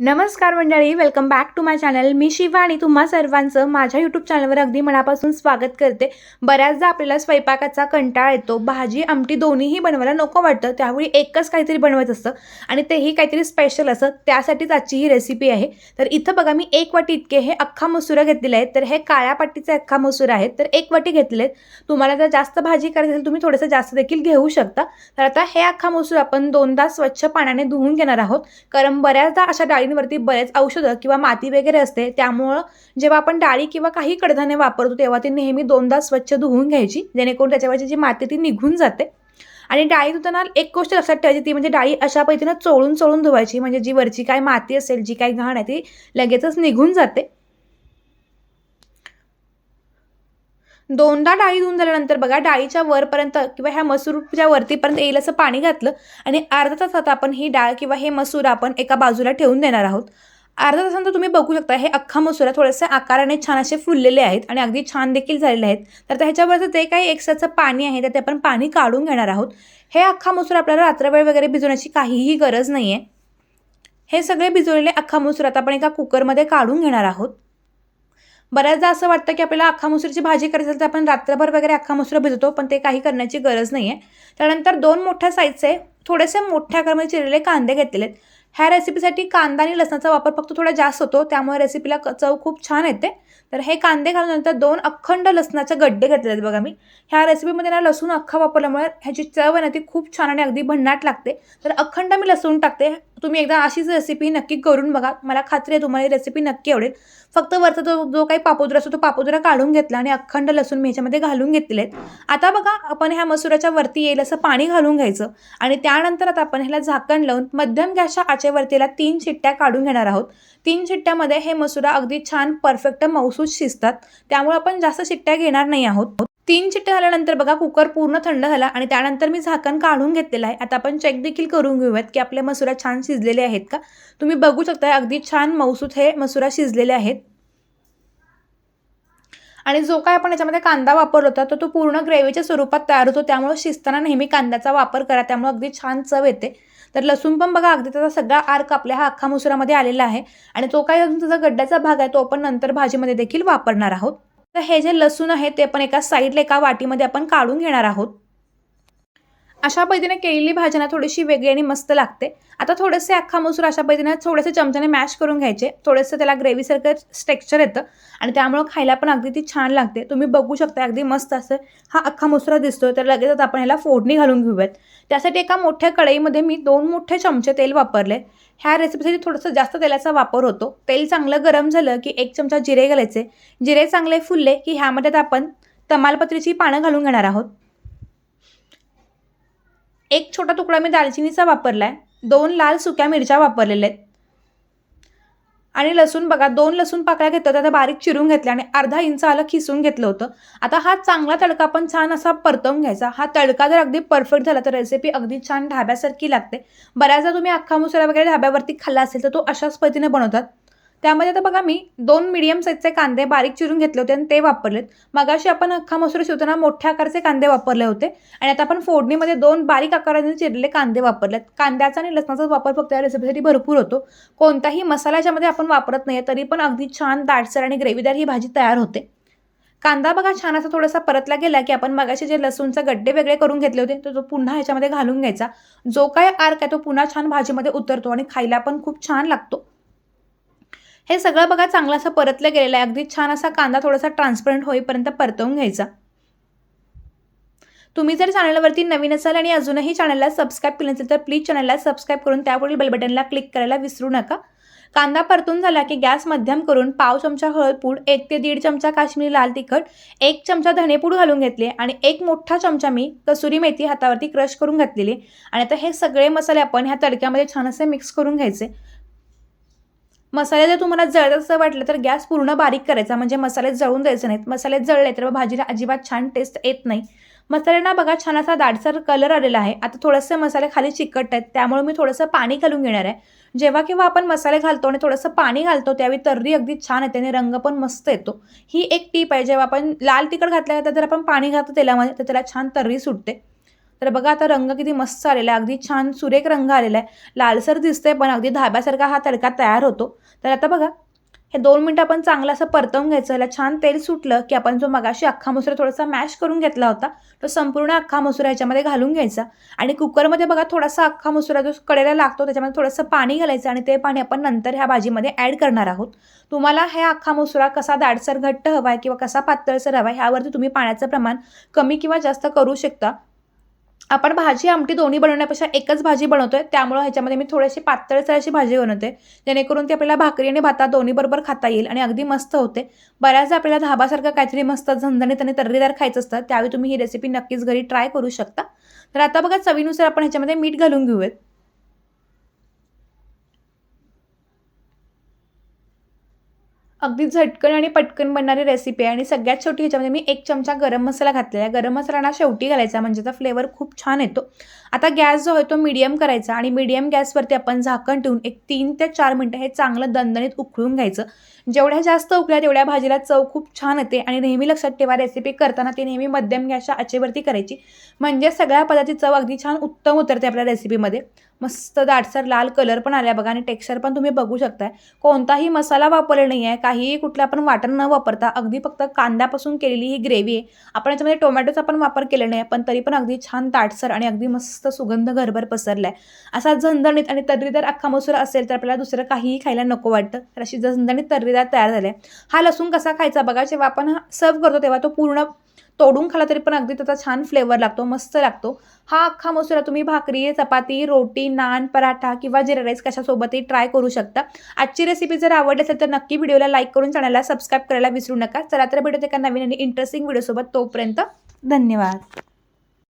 नमस्कार मंडळी welcome back to my channel मी शिवा आणि तुम्हा सर्वांचं माझ्या यूट्यूब चॅनलवर अगदी मनापासून स्वागत करते. बऱ्याचदा आपल्याला स्वयंपाकाचा कंटाळा येतो भाजी आमटी दोन्हीही बनवायला नको वाटतं त्यावेळी एकच काहीतरी बनवत असतं आणि तेही काहीतरी स्पेशल असं त्यासाठीच आजची ही रेसिपी आहे. तर इथं बघा मी एक वाटी इतके हे अख्खा मसुरा घेतलेले आहेत तर हे काळ्या पाटीचे अख्खा मसूर आहेत. तर एक वाटी घेतलेले आहेत. तुम्हाला जर जास्त भाजी करायची असेल तुम्ही थोडंसं जास्त देखील घेऊ शकता. तर आता हे अख्खा मसूर आपण दोनदा स्वच्छ पाण्याने धुवून घेणार आहोत. कारण बऱ्याचदा अशा डाळी डाळींवरती बरेच औषधं किंवा माती वगैरे असते त्यामुळं जेव्हा आपण डाळी किंवा काही कडधान्य वापरतो तेव्हा ती नेहमी दोनदा स्वच्छ धुवून घ्यायची जेणेकरून त्याच्यावरची जी माती ती निघून जाते. आणि डाळी धुताना एक गोष्ट लक्षात ठेवायची ती म्हणजे डाळी अशा पद्धतीनं चोळून चोळून धुवायची म्हणजे जी वरची काय माती असेल जी काही घाण आहे ती लगेचच निघून जाते. दोनदा डाळी धुवून झाल्यानंतर बघा डाळीच्या वरपर्यंत किंवा ह्या मसूरच्या वरतीपर्यंत येईल असं पाणी घातलं आणि अर्धा तासात आपण ही डाळ किंवा हे मसूर आपण एका बाजूला ठेवून देणार आहोत. अर्धा तासानंतर तुम्ही बघू शकता हे अख्खा मसुरा थोडेसे आकाराने छान असे फुललेले आहेत आणि अगदी छान देखील झालेले आहेत. तर ह्याच्यावरचं जे काही एक्स्ट्राचं पाणी आहे तर ते आपण पाणी काढून घेणार आहोत. हे अख्खा मसूर आपल्याला रात्रवेळ वगैरे भिजवण्याची काहीही गरज नाही आहे हे सगळे भिजवलेले अख्खा मसूर आता आपण एका कुकरमध्ये काढून घेणार आहोत. बऱ्याचदा असं वाटतं की आपल्याला अख्खा मसूरची भाजी करायची असेल तर आपण रात्रभर वगैरे अख्खा मसूर भिजवतो पण ते काही करण्याची गरज नाही आहे त्यानंतर दोन मोठ्या साईजचे थोडेसे मोठ्या आकारामध्ये चिरलेले कांदे घेतलेले आहेत. ह्या रेसिपीसाठी कांदा आणि लसणाचा वापर फक्त थोडा जास्त होतो त्यामुळे रेसिपीला चव खूप छान येते. तर हे कांदे घालूनंतर दोन अखंड लसणाचे गड्डे घेतले आहेत बघा मी. ह्या रेसिपीमध्ये ना लसूण अख्खा वापरल्यामुळे ह्याची चव आहे ना ती खूप छान आणि अगदी भन्नाट लागते. तर अखंड मी लसूण टाकते. तुम्ही एकदा अशीच रेसिपी नक्की करून बघा. मला खात्री आहे तुम्हाला ही रेसिपी नक्की आवडेल. फक्त वरचा जो जो काही पापुद्रा असतो तो पापुद्रा काढून घेतला आणि अखंड लसूण मी ह्याच्यामध्ये घालून घेतलेले आहेत आता बघा आपण ह्या मसुराच्या वरती येईल असं पाणी घालून घ्यायचं. आणि त्यानंतर आता आपण ह्याला झाकण लावून मध्यम गॅसच्या आचेवरतीला तीन शिट्ट्या काढून घेणार आहोत. तीन शिट्ट्यामध्ये हे मसुरा अगदी छान परफेक्ट मौसूद शिजतात. त्यामुळे आपण जास्त शिट्ट्या घेणार नाही आहोत. तीन चिट्टे झाल्यानंतर बघा कुकर पूर्ण थंड झाला आणि त्यानंतर मी झाकण काढून घेतलेलं आहे. आता आपण चेक देखील करून घेऊयात की आपले मसुरा छान शिजलेले आहेत का? तुम्ही बघू शकता अगदी छान मौसूत हे मसुरा शिजलेले आहेत. आणि जो काय आपण याच्यामध्ये कांदा वापरला होता तर तो पूर्ण ग्रेव्हीच्या स्वरूपात तयार होतो. त्यामुळे शिजताना नेहमी कांद्याचा वापर करा त्यामुळे अगदी छान चव येते. तर लसूण पण बघा अगदी त्याचा सगळा आर्क आपल्या हा अख्खा मसुरामध्ये आलेला आहे. आणि तो काय अजून त्याचा गड्ड्याचा भाग आहे तो आपण नंतर भाजीमध्ये देखील वापरणार आहोत. तर हे जे लसूण आहे ते आपण एका साईडला एका वाटीमध्ये आपण काढून घेणार आहोत. अशा पद्धतीने केलेली भाजी ना थोडीशी वेगळी आणि मस्त लागते. आता थोडेसे अख्खा मसूर अशा पद्धतीने थोडेसे चमच्याने मॅश करून घ्यायचे. थोडंसं त्याला ग्रेव्हीसारखं स्ट्रेक्चर येतं आणि त्यामुळं खायला पण अगदी ती छान लागते. तुम्ही बघू शकता अगदी मस्त असं हा अख्खा मसुरा दिसतोय. तर लगेचच आपण ह्याला फोडणी घालून घेऊयात. त्यासाठी एका मोठ्या कढईमध्ये मी दोन मोठे चमचे तेल वापरले. ह्या रेसिपीसाठी थोडंसं जास्त तेलाचा वापर होतो. तेल चांगलं गरम झालं की एक चमचा जिरे घालायचे. जिरे चांगले फुलले की ह्यामध्ये आपण तमालपत्रीची पानं घालून घेणार आहोत. एक छोटा तुकडा मी दालचिनीचा वापरला आहे दोन लाल सुक्या मिरच्या वापरलेल्या आहेत. आणि लसूण बघा दोन लसूण पाकळ्या घेतल्या त्या बारीक चिरून घेतल्या आणि अर्धा इंच आलं खिसून घेतलं होतं. आता हा चांगला तडका पण छान असा परतवून घ्यायचा. हा तडका जर अगदी परफेक्ट झाला तर रेसिपी अगदी छान ढाब्यासारखी लागते. बऱ्याचदा तुम्ही अख्खा मसाला वगैरे ढाब्यावरती खाल्ला असेल तर तो अशाच पद्धतीने बनवतात. त्यामध्ये आता बघा मी दोन मीडियम साईजचे कांदे बारीक चिरून घेतले होते आणि ते वापरलेत. मगाशी आपण अख्खा मसूर शिवताना मोठ्या आकारचे कांदे वापरले होते. आणि आता आपण फोडणीमध्ये दोन बारीक आकाराने चिरलेले कांदे वापरलेत. कांद्याचा आणि लसणाचा वापर फक्त या रेसिपीसाठी भरपूर होतो. कोणताही मसाला याच्यामध्ये आपण वापरत नाही तरी पण अगदी छान दाटसर आणि ग्रेव्हीदार ही भाजी तयार होते. कांदा बघा छान असा थोडासा परतला गेला की आपण मगाशी जे लसूणचे गड्डे वेगळे करून घेतले होते तो पुन्हा ह्याच्यामध्ये घालून घ्यायचा. जो काय आर्क आहे तो पुन्हा छान भाजीमध्ये उतरतो आणि खायला पण खूप छान लागतो. हे सगळं बघा चांगलं असं परतलं गेलेलं आहे. अगदी छान असा कांदा थोडासा ट्रान्सपरंट होईपर्यंत परतवून घ्यायचा. तुम्ही जर चॅनलवरती नवीन असाल आणि अजूनही चॅनलला सबस्क्राईब केलं नसेल तर प्लीज चॅनलला सबस्क्राईब करून त्यापुढील बेल बटनला क्लिक करायला विसरू नका. कांदा परतून झाला की गॅस मध्यम करून पाव चमचा हळदपूड एक ते दीड चमचा काश्मीरी लाल तिखट एक चमचा धनेपूड घालून घेतले आणि एक मोठा चमचा मी कसुरी मेथी हातावरती क्रश करून घातलेली. आणि आता हे सगळे मसाले आपण ह्या तडक्यामध्ये छान असे मिक्स करून घ्यायचे. मसाले जर तुम्हाला जळत असं वाटलं तर गॅस पूर्ण बारीक करायचा. म्हणजे मसाले जळून द्यायचे नाहीत. मसाले जळले तर भाजीला अजिबात छान टेस्ट येत नाही. मसाल्यांना बघा छान असा दाटसर कलर आलेला आहे. आता थोडंसं मसाले खाली चिकट आहेत. त्यामुळे मी थोडंसं पाणी घालून घेणार आहे. जेव्हा केव्हा आपण मसाले घालतो आणि थोडंसं पाणी घालतो त्यावेळी तर्री अगदी छान येते आणि रंग पण मस्त येतो. ही एक टीप आहे. जेव्हा आपण लाल तिखट घातल्या तर जर आपण पाणी घालतो तेलामध्ये तर त्याला छान तर्री सुटते. तर बघा आता रंग किती मस्त आलेला आहे. अगदी छान सुरेख रंग आलेला आहे. लालसर दिसतंय पण अगदी धाब्यासारखा हा तडका तयार होतो. तर आता बघा हे दोन मिनटं आपण चांगलं असं परतवून घ्यायचं. याला छान तेल सुटलं की आपण जो मगाशी अख्खा मसुरा थोडासा मॅश करून घेतला होता तो संपूर्ण अख्खा मसुरा ह्याच्यामध्ये घालून घ्यायचा. आणि कुकरमध्ये बघा थोडासा अख्खा मसुरा जो कडेला लागतो त्याच्यामध्ये थोडंसं पाणी घालायचं आणि ते पाणी आपण नंतर ह्या भाजीमध्ये ॲड करणार आहोत. तुम्हाला ह्या अख्खा मसुरा कसा दाडसर घट्ट हवा आहे किंवा कसा पातळसर हवा आहे ह्यावरती तुम्ही पाण्याचं प्रमाण कमी किंवा जास्त करू शकता. आपण भाजी आमटी दोन्ही बनवण्यापेक्षा एकच भाजी बनवतोय. त्यामुळं ह्याच्यामध्ये मी थोडीशी पातळसर अशी भाजी बनवते. जेणेकरून ती आपल्याला भाकरी आणि भाता दोन्ही बरोबर खाता येईल आणि अगदी मस्त होते. बऱ्याचदा आपल्याला धाबासारखं काहीतरी मस्त झणझणीत आणि तर्रीदार खायचं असतं त्यावेळी तुम्ही ही रेसिपी नक्कीच घरी ट्राय करू शकता. तर आता बघा चवीनुसार आपण ह्याच्यामध्ये मीठ घालून घेऊयात. अगदी झटकन आणि पटकन बनणारी रेसिपी आहे. आणि सगळ्यात शेवटी ह्याच्यामध्ये मी एक चमचा गरम मसाला घातलेला आहे. गरम मसाला ना शेवटी घालायचा म्हणजे त्याचा फ्लेवर खूप छान येतो. आता गॅस जो आहे तो मीडियम करायचा आणि मीडियम गॅसवरती आपण झाकण ठेवून एक तीन ते चार मिनटं हे चांगलं दणदणीत उकळून घ्यायचं. जेवढ्या जास्त उकळ्या तेवढ्या भाजीला चव खूप छान येते आणि नेहमी लक्षात ठेवा रेसिपी करताना ती नेहमी मध्यम गॅसच्या आचेवरती करायची. म्हणजे सगळ्या पदाची चव अगदी छान उत्तम उतरते आपल्या रेसिपीमध्ये मस्त दाटसर लाल कलर पण आल्या बघा आणि टेक्स्चर पण तुम्ही बघू शकताय. कोणताही मसाला वापरला नाही आहे काहीही कुठलं आपण वाटण न वापरता अगदी फक्त कांद्यापासून केलेली ही ग्रेव्ही आहे. आपण याच्यामध्ये टोमॅटोचा पण वापर केला नाही पण तरी पण अगदी छान दाटसर आणि अगदी मस्त सुगंध घरभर पसरला आहे असा झणझणीत आणि तर्रीदार अख्खा मसूर असेल तर आपल्याला दुसरं काहीही खायला नको वाटतं. तर अशी झणझणीत तर्रीदार तयार झाले. हा लसूण कसा खायचा बघा जेव्हा आपण सर्व करतो तेव्हा तो पूर्ण तोडून खाला तरी पण अगदी त्याचा छान फ्लेवर लागतो मस्त लागतो. हा अख्खा मसुरा तुम्ही भाकरी चपाती रोटी नान पराठा किंवा जिरा राईस कशासोबतही ट्राय करू शकता. आजची रेसिपी जर आवडली असेल तर नक्की व्हिडिओला लाईक करून चॅनलला सबस्क्राईब करायला विसरू नका. चला तर भेटत एका नवीन आणि इंटरेस्टिंग व्हिडिओसोबत तोपर्यंत धन्यवाद.